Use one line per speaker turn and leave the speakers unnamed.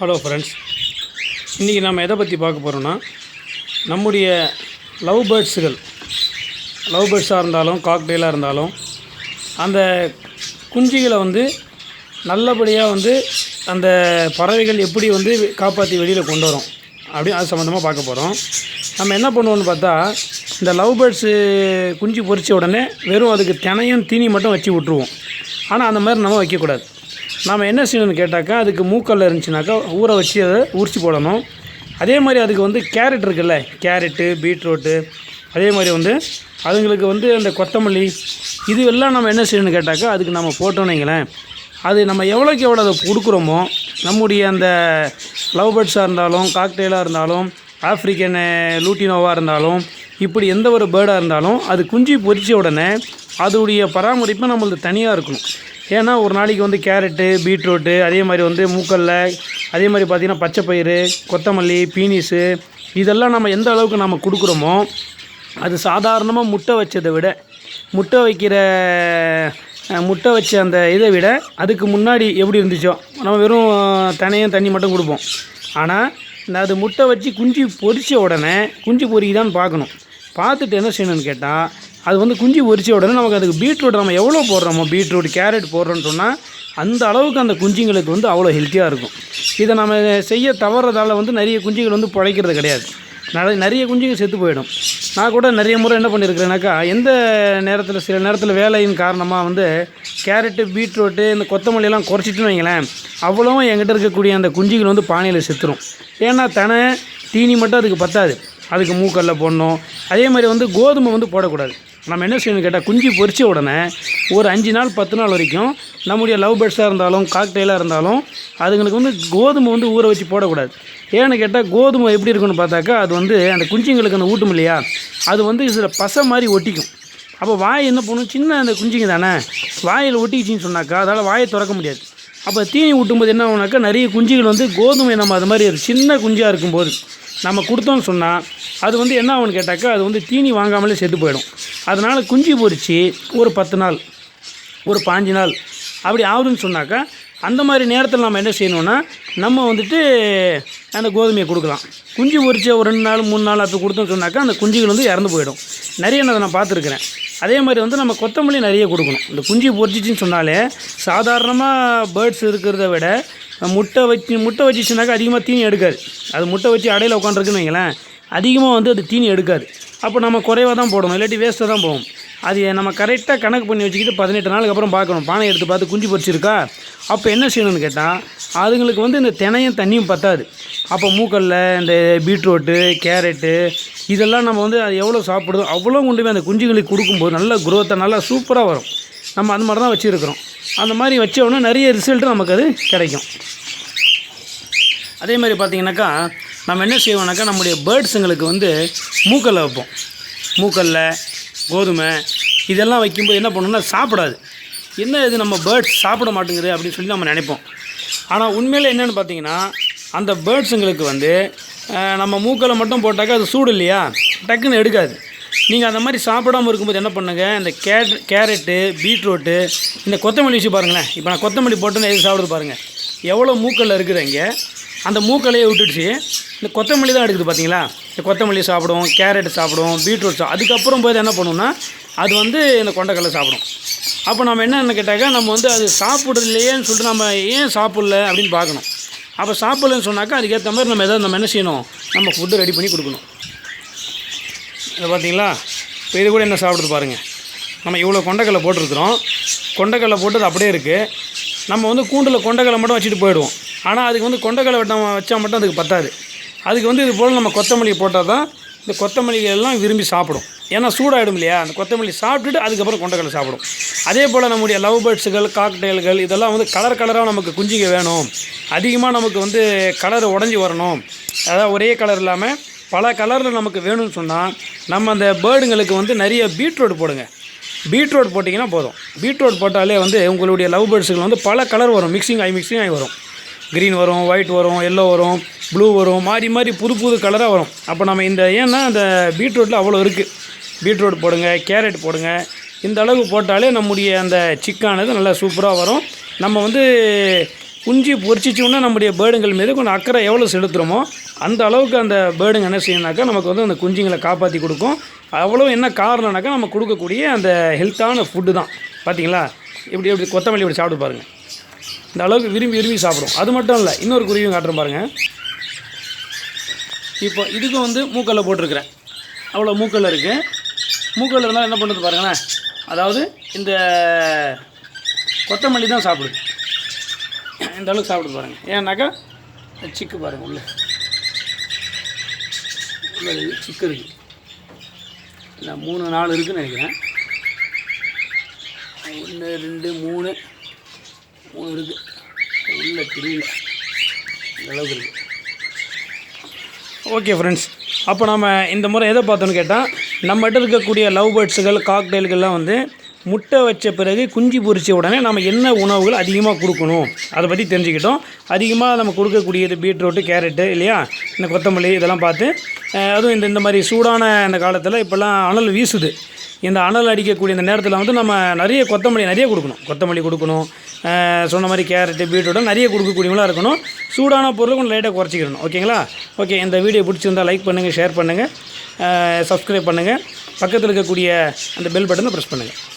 Hello friends இன்றைக்கி நம்ம எதை பற்றி பார்க்க போகிறோன்னா நம்முடைய லவ் பேர்ட்ஸுகள் லவ் பேர்ட்ஸாக இருந்தாலும் காக்டெயிலாக இருந்தாலும் அந்த குஞ்சுகளை வந்து நல்லபடியாக வந்து அந்த பறவைகள் எப்படி வந்து காப்பாற்றி வெளியில் கொண்டு வரும் அப்படி அது சம்மந்தமாக பார்க்க போகிறோம் நம்ம என்ன பண்ணுவோம்னு பார்த்தா இந்த லவ் பேர்ட்ஸு குஞ்சு பொறிச்ச உடனே வெறும் அதுக்கு தினையும் தீனி மட்டும் வச்சு விட்ருவோம் ஆனால் அந்த மாதிரி நம்ம வைக்கக்கூடாது. நாம் என்ன செய்யணும்னு கேட்டாக்கா அதுக்கு மூக்கல்ல இருந்துச்சுனாக்கா ஊற வச்சு அதை உரிச்சு போடணும். அதே மாதிரி அதுக்கு வந்து கேரட் இருக்குல்ல கேரட்டு பீட்ரூட்டு அதே மாதிரி வந்து அதுங்களுக்கு வந்து அந்த கொத்தமல்லி இது எல்லாம் நம்ம என்ன செய்யணும்னு கேட்டாக்கா அதுக்கு நம்ம போட்டோம்னு வைங்களேன். அது நம்ம எவ்வளோக்கு எவ்வளோ அதை கொடுக்குறோமோ நம்முடைய அந்த லவ் பேர்ட்ஸாக இருந்தாலும் காக்டெயிலாக இருந்தாலும் ஆஃப்ரிக்கன் லூட்டினோவாக eh, இருந்தாலும் இப்படி எந்த ஒரு பேர்டாக இருந்தாலும் அது குஞ்சு பொறிச்ச உடனே அதோடைய பராமரிப்பு நம்மளுக்கு தனியாக இருக்கணும். ஏன்னா ஒரு நாளைக்கு வந்து கேரட்டு பீட்ரூட்டு அதே மாதிரி வந்து மூக்கல்ல அதே மாதிரி பார்த்திங்கன்னா பச்சைப்பயிறு கொத்தமல்லி பீனிஸு இதெல்லாம் நம்ம எந்த அளவுக்கு நம்ம கொடுக்குறோமோ அது சாதாரணமாக முட்டை வச்சதை விட முட்டை வைக்கிற முட்டை வச்ச அந்த இதை விட அதுக்கு முன்னாடி எப்படி இருந்துச்சோ நம்ம வெறும் தனியும் தண்ணி மட்டும் கொடுப்போம். ஆனால் இந்த அது முட்டை வச்சு குஞ்சு பொரித்த உடனே குஞ்சு பொரிக்குதான்னு பார்க்கணும். பார்த்துட்டு என்ன செய்யணும்னு கேட்டால் அது வந்து குஞ்சு பொறிச்ச உடனே நமக்கு அதுக்கு பீட்ரூட் நம்ம எவ்வளோ போடுறோமோ பீட்ரூட் கேரட் போடுறோன்னு சொன்னால் அந்த அளவுக்கு அந்த குஞ்சுங்களுக்கு வந்து அவ்வளோ ஹெல்த்தியாக இருக்கும். இதை நம்ம செய்ய தவறதால வந்து நிறைய குஞ்சுகள் வந்து பிழைக்கிறது கிடையாது. நிறைய நிறைய குஞ்சுங்க செத்து போயிடும். நான் கூட நிறைய முறை என்ன பண்ணியிருக்கிறேனாக்கா எந்த நேரத்தில் சில நேரத்தில் வேலையின் காரணமாக வந்து கேரட்டு பீட்ரூட்டு இந்த கொத்தமல்லியெல்லாம் குறைச்சிட்டுன்னு வைங்களேன் அவ்வளோவும் என்கிட்ட இருக்கக்கூடிய அந்த குஞ்சுகள் வந்து பானையில் செத்துரும். ஏன்னா தனை தீனி மட்டும் அதுக்கு பத்தாது. அதுக்கு மூக்கல்ல போடணும். அதே மாதிரி வந்து கோதுமை வந்து போடக்கூடாது. நம்ம என்ன செய்யணும் கேட்டால் குஞ்சு பொறிச்ச உடனே ஒரு அஞ்சு நாள் பத்து நாள் வரைக்கும் நம்முடைய லவ் பேர்ட்ஸாக இருந்தாலும் காக்டெயிலாக இருந்தாலும் அதுங்களுக்கு வந்து கோதுமை வந்து ஊற வச்சு போடக்கூடாது. ஏன்னு கேட்டால் கோதுமை எப்படி இருக்குன்னு பார்த்தாக்கா அது வந்து அந்த குஞ்சுங்களுக்கு அந்த ஊட்டும் இல்லையா? அது வந்து இதில் பசை மாதிரி ஒட்டிக்கும். அப்போ வாய் என்ன பண்ணும் சின்ன அந்த குஞ்சுங்க தானே? வாயில் ஒட்டிக்கிச்சின்னு சொன்னாக்கா அதால் வாயை திறக்க முடியாது. அப்போ தீனி ஊட்டும்போது என்ன ஆகுனாக்கா நிறைய குஞ்சுகள் வந்து கோதுமை நம்ம அது மாதிரி சின்ன குஞ்சாக இருக்கும்போது நம்ம கொடுத்தோம்னு சொன்னால் அது வந்து என்ன ஆகும்னு கேட்டாக்கா அது வந்து தீனி வாங்காமலே செத்து போயிடும். அதனால் குஞ்சு பொறிச்சு ஒரு பத்து நாள் ஒரு பாஞ்சு நாள் அப்படி ஆகுதுன்னு சொன்னாக்கா அந்த மாதிரி நேரத்தில் நம்ம என்ன செய்யணும்னா நம்ம வந்துட்டு அந்த கோதுமையை கொடுக்கலாம். குஞ்சு பொறிச்ச ஒரு ரெண்டு நாள் மூணு நாள் அப்படி கொடுத்தோம்னு சொன்னாக்கா அந்த குஞ்சுகள் வந்து இறந்து போயிடும். நிறைய நான் நான் பார்த்துருக்குறேன். அதே மாதிரி வந்து நம்ம கொத்தமல்லி நிறைய கொடுக்கணும். இந்த குஞ்சு பொறிச்சிச்சின்னு சொன்னாலே சாதாரணமாக பேர்ட்ஸ் இருக்கிறத விட முட்டை வச்சு முட்டை வச்சுச்சுனாக்கா அதிகமாக தீனி எடுக்காது. அது முட்டை வச்சு அடையில் உட்காந்துருக்குன்னு வைங்களேன் அதிகமாக வந்து அது தீனி எடுக்காது. அப்போ நம்ம குறைவாக தான் போடணும் இல்லாட்டி வேஸ்ட்டாக தான் போகும். அது நம்ம கரெக்டாக கணக்கு பண்ணி வச்சுக்கிட்டு பதினெட்டு நாளுக்கு அப்புறம் பார்க்கணும். பானை எடுத்து பார்த்து குஞ்சு பொரிச்சிருக்கா? அப்போ என்ன செய்யணும்னு கேட்டால் அதுங்களுக்கு வந்து இந்த தினையும் தண்ணியும் பத்தாது. அப்போ மூக்கல்ல இந்த பீட்ரூட்டு கேரட்டு இதெல்லாம் நம்ம வந்து அது எவ்வளோ சாப்பிடுதோ அவ்வளோ கொண்டு போய் அந்த குஞ்சுகளுக்கு கொடுக்கும்போது நல்ல குரோத்தை நல்லா சூப்பராக வரும். நம்ம அந்த மாதிரி தான் வச்சுருக்கிறோம். அந்த மாதிரி வச்சோன்னா நிறைய ரிசல்ட்டு நமக்கு அது கிடைக்கும். அதே மாதிரி பார்த்தீங்கன்னாக்கா நம்ம என்ன செய்வோம்னாக்கா நம்முடைய பேர்ட்ஸுங்களுக்கு வந்து மூக்கல்ல வைப்போம். மூக்கல்ல கோதுமை இதெல்லாம் வைக்கும்போது என்ன பண்ணணும்னா சாப்பிடாது. என்ன இது நம்ம பேர்ட்ஸ் சாப்பிட மாட்டேங்குது அப்படின்னு சொல்லி நம்ம நினைப்போம். ஆனால் உண்மையில் என்னென்னு பார்த்தீங்கன்னா அந்த பேர்ட்ஸுங்களுக்கு வந்து நம்ம மூக்கில் மட்டும் போட்டாக்கா அது சூடு இல்லையா? டக்குன்னு எடுக்காது. நீங்கள் அந்த மாதிரி சாப்பிடாமல் இருக்கும்போது என்ன பண்ணுங்க இந்த கேட் கேரட்டு பீட்ரூட்டு இந்த கொத்தமல்லி வச்சு பாருங்களேன். இப்போ நான் கொத்தமல்லி போட்டுன்னு எது சாப்பிடுறது பாருங்கள் எவ்வளோ மூக்கல்ல இருக்குது அங்கே அந்த மூக்கலையே விட்டுடுச்சு. இந்த கொத்தமல்லி தான் எடுக்குது பார்த்தீங்களா இந்த கொத்தமல்லி சாப்பிடும் கேரட் சாப்பிடும் பீட்ரூட் அதுக்கப்புறம் போய் என்ன பண்ணுவோம்னா அது வந்து இந்த கொண்டைக்கடலை சாப்பிடும். அப்போ நம்ம என்னென்னு கேட்டாக்கா நம்ம வந்து அது சாப்பிடலையேன்னு சொல்லிட்டு நம்ம ஏன் சாப்பிடல அப்படின்னு பார்க்கணும். அப்போ சாப்பிடலன்னு சொன்னாக்கா அதுக்கேற்ற மாதிரி நம்ம எதாவது நம்ம என்ன செய்யணும்? நம்ம ஃபுட்டு ரெடி பண்ணி கொடுக்கணும். இதை பார்த்தீங்களா இப்போ இது கூட என்ன சாப்பிடுது பாருங்கள் நம்ம இவ்வளோ கொண்டைக்கடலை போட்டிருக்கிறோம். கொண்டைக்கடலை போட்டது அப்படியே இருக்குது நம்ம வந்து கூண்டில் கொண்டைக்கடலை மட்டும் வச்சுட்டு போயிடுவோம். ஆனால் அதுக்கு வந்து கொண்டக்கடலை நம்ம வச்சா மட்டும் அதுக்கு பத்தாது. அதுக்கு வந்து இது போல் நம்ம கொத்தமல்லி போட்டால் தான் இந்த கொத்தமல்லிகள் எல்லாம் விரும்பி சாப்பிடும். ஏன்னா சூடாகிடும் இல்லையா? அந்த கொத்தமல்லி சாப்பிட்டுட்டு அதுக்கப்புறம் கொண்டக்கடலை சாப்பிடும். அதே போல் நம்முடைய லவ் பேர்ட்ஸுகள் காக்டெயில்கள் இதெல்லாம் வந்து கலர் கலராக நமக்கு குஞ்சுங்க வேணும். அதிகமாக நமக்கு வந்து கலர் உடஞ்சி வரணும். அதாவது ஒரே கலர் இல்லாமல் பல கலரில் நமக்கு வேணும்னு சொன்னால் நம்ம அந்த பேர்டுங்களுக்கு வந்து நிறைய பீட்ரூட் போடுங்க. பீட்ரூட் போட்டிங்கன்னா போதும். பீட்ரூட் போட்டாலே வந்து உங்களுடைய லவ் பேர்ட்ஸுகள் வந்து பல கலர் வரும். மிக்சிங் ஆகி மிக்சிங் ஆகி வரும். க்ரீன் வரும் ஒயிட் வரும் எல்லோ வரும் ப்ளூ வரும் மாறி மாறி புது புது கலராக வரும். அப்போ நம்ம இந்த ஏன்னா அந்த பீட்ரூட்டில் அவ்வளோ இருக்குது பீட்ரூட் போடுங்க கேரட் போடுங்க. இந்த அளவு போட்டாலே நம்முடைய அந்த சிக்கானது நல்லா சூப்பராக வரும். நம்ம வந்து குஞ்சு பொறிச்சிச்சோம்னா நம்முடைய பேர்டுங்கள் மீது கொஞ்சம் அக்கறை எவ்வளோ செலுத்துகிறோமோ அந்த அளவுக்கு அந்த பேர்டுங்க என்ன செய்யணுனாக்கா நமக்கு வந்து அந்த குஞ்சுங்களை காப்பாற்றி கொடுக்கும். அவ்வளோ என்ன காரணம்னாக்கா நம்ம கொடுக்கக்கூடிய அந்த ஹெல்த்தான ஃபுட்டு தான். பார்த்தீங்களா இப்படி இப்படி கொத்தமல்லி இப்படி சாப்பிட்டு பாருங்கள் இந்த அளவுக்கு விரும்பி விரும்பி சாப்பிடும். அது மட்டும் இல்லை இன்னொரு குருவியும் காட்டுறேன் பாருங்கள் இப்போ இதுக்கும் வந்து மூக்கல்ல போட்டிருக்கிறேன். அவ்வளோ மூக்கல்ல இருக்குது மூக்கல்ல இருந்தால் என்ன பண்ணுறது பாருங்களேன். அதாவது இந்த கொத்தமல்லி தான் சாப்பிடுது. இந்த அளவுக்கு சாப்பிடுது பாருங்கள் ஏன்னாக்கா சிக்கு பாருங்கள் உள்ள. சிக்கு இருக்குது இல்லை மூணு நாலு இருக்குதுன்னு நினைக்கிறேன். ஒன்று ரெண்டு மூணு. இருக்குது உள்ள தெரியல. அளவுக்கு இருக்குது ஓகே ஃப்ரெண்ட்ஸ் அப்போ நம்ம இந்த முறை எதை பார்த்தோன்னு கேட்டால் நம்மகிட்ட இருக்கக்கூடிய லவ் பேர்ட்ஸுகள் காக்டெயில்கள்லாம் வந்து முட்டை வச்ச பிறகு குஞ்சு பொறிச்ச உடனே நம்ம என்ன உணவுகள் அதிகமாக கொடுக்கணும்? அதை பற்றி தெரிஞ்சுக்கிட்டோம். அதிகமாக நம்ம கொடுக்கக்கூடியது பீட்ரூட்டு கேரட்டு இல்லையா? இந்த கொத்தமல்லி இதெல்லாம் பார்த்து அதுவும் இந்த இந்த மாதிரி சூடான இந்த காலத்தில் இப்போல்லாம் அனல் வீசுது. இந்த அனல் அடிக்கக்கூடிய இந்த நேரத்தில் வந்து நம்ம நிறைய கொத்தமல்லி நிறைய கொடுக்கணும். கொத்தமல்லி கொடுக்கணும். சொன்ன மாதிரி கேரட்டு பீட்ரூட்டும் நிறைய கொடுக்கக்கூடியவங்களாக இருக்கணும். சூடான பொருளை கொஞ்சம் லைட்டாக குறைச்சிக்கணும் ஓகேங்களா ஓகே இந்த வீடியோ பிடிச்சிருந்தா லைக் பண்ணுங்கள் ஷேர் பண்ணுங்கள் சப்ஸ்கிரைப் பண்ணுங்கள் பக்கத்தில் இருக்கக்கூடிய அந்த பெல் பட்டனை ப்ரெஸ் பண்ணுங்கள்